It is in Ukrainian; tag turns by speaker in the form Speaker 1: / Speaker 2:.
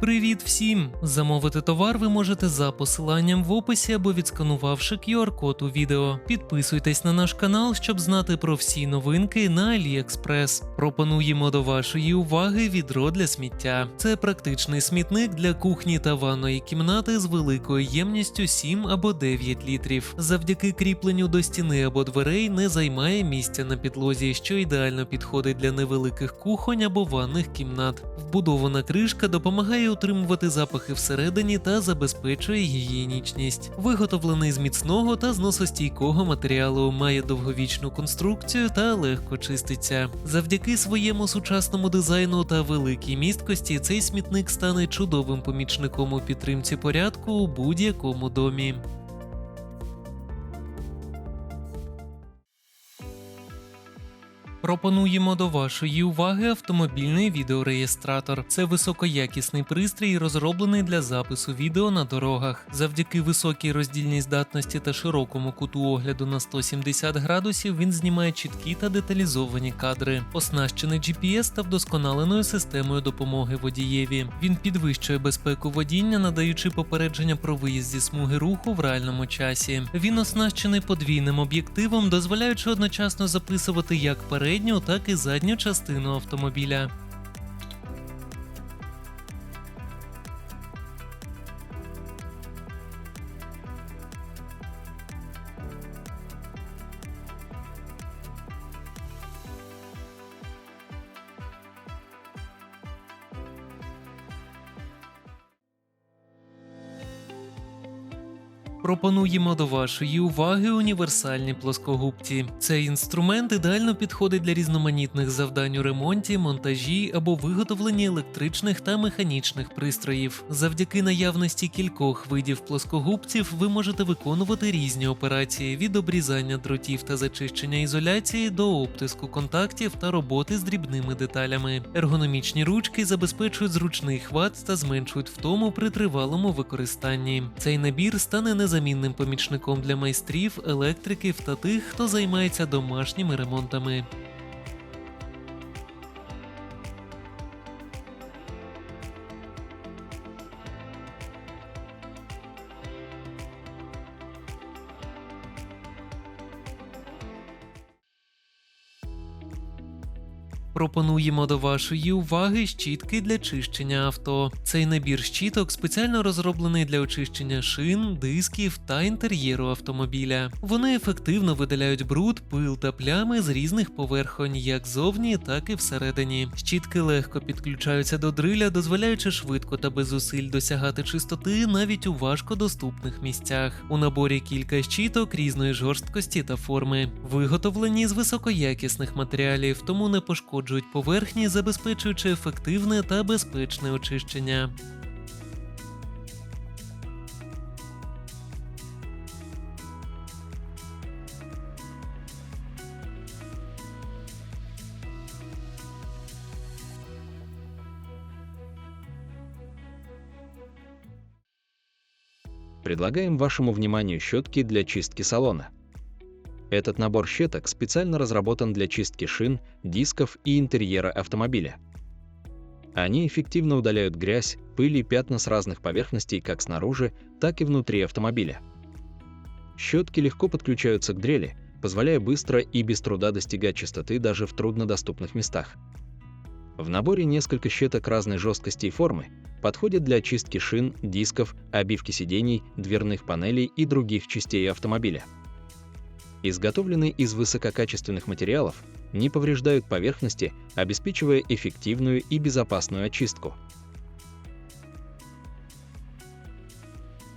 Speaker 1: Привіт всім! Замовити товар ви можете за посиланням в описі або відсканувавши QR-код у відео. Підписуйтесь на наш канал, щоб знати про всі новинки на AliExpress. Пропонуємо до вашої уваги відро для сміття. Це практичний смітник для кухні та ванної кімнати з великою ємністю 7 або 9 літрів. Завдяки кріпленню до стіни або дверей не займає місця на підлозі, що ідеально підходить для невеликих кухонь або ванних кімнат. Вбудована кришка допомагає утримувати запахи всередині та забезпечує гігієнічність. Виготовлений з міцного та зносостійкого матеріалу, має довговічну конструкцію та легко чиститься. Завдяки своєму сучасному дизайну та великій місткості цей смітник стане чудовим помічником у підтримці порядку у будь-якому домі. Пропонуємо до вашої уваги автомобільний відеореєстратор. Це високоякісний пристрій, розроблений для запису відео на дорогах. Завдяки високій роздільній здатності та широкому куту огляду на 170 градусів він знімає чіткі та деталізовані кадри, оснащений GPS та вдосконаленою системою допомоги водієві. Він підвищує безпеку водіння, надаючи попередження про виїзд зі смуги руху в реальному часі. Він оснащений подвійним об'єктивом, дозволяючи одночасно записувати як передню, так і задню частину автомобіля. Пропонуємо до вашої уваги універсальні плоскогубці. Цей інструмент ідеально підходить для різноманітних завдань у ремонті, монтажі або виготовленні електричних та механічних пристроїв. Завдяки наявності кількох видів плоскогубців ви можете виконувати різні операції від обрізання дротів та зачищення ізоляції до обтиску контактів та роботи з дрібними деталями. Ергономічні ручки забезпечують зручний хват та зменшують втому при тривалому використанні. Цей набір стане незамінним помічником для майстрів, електриків та тих, хто займається домашніми ремонтами. Пропонуємо до вашої уваги щітки для чищення авто. Цей набір щіток спеціально розроблений для очищення шин, дисків та інтер'єру автомобіля. Вони ефективно видаляють бруд, пил та плями з різних поверхонь, як зовні, так і всередині. Щітки легко підключаються до дриля, дозволяючи швидко та без зусиль досягати чистоти навіть у важкодоступних місцях. У наборі кілька щіток різної жорсткості та форми, виготовлені з високоякісних матеріалів, тому не пошкоджують поверхні, забезпечуючи ефективне та безпечне очищення.
Speaker 2: Предлагаем вашему вниманию щетки для чистки салона. Этот набор щеток специально разработан для чистки шин, дисков и интерьера автомобиля. Они эффективно удаляют грязь, пыль и пятна с разных поверхностей как снаружи, так и внутри автомобиля. Щетки легко подключаются к дрели, позволяя быстро и без труда достигать чистоты даже в труднодоступных местах. В наборе несколько щеток разной жесткости и формы подходят для очистки шин, дисков, обивки сидений, дверных панелей и других частей автомобиля. Изготовленные из высококачественных материалов, не повреждают поверхности, обеспечивая эффективную и безопасную очистку –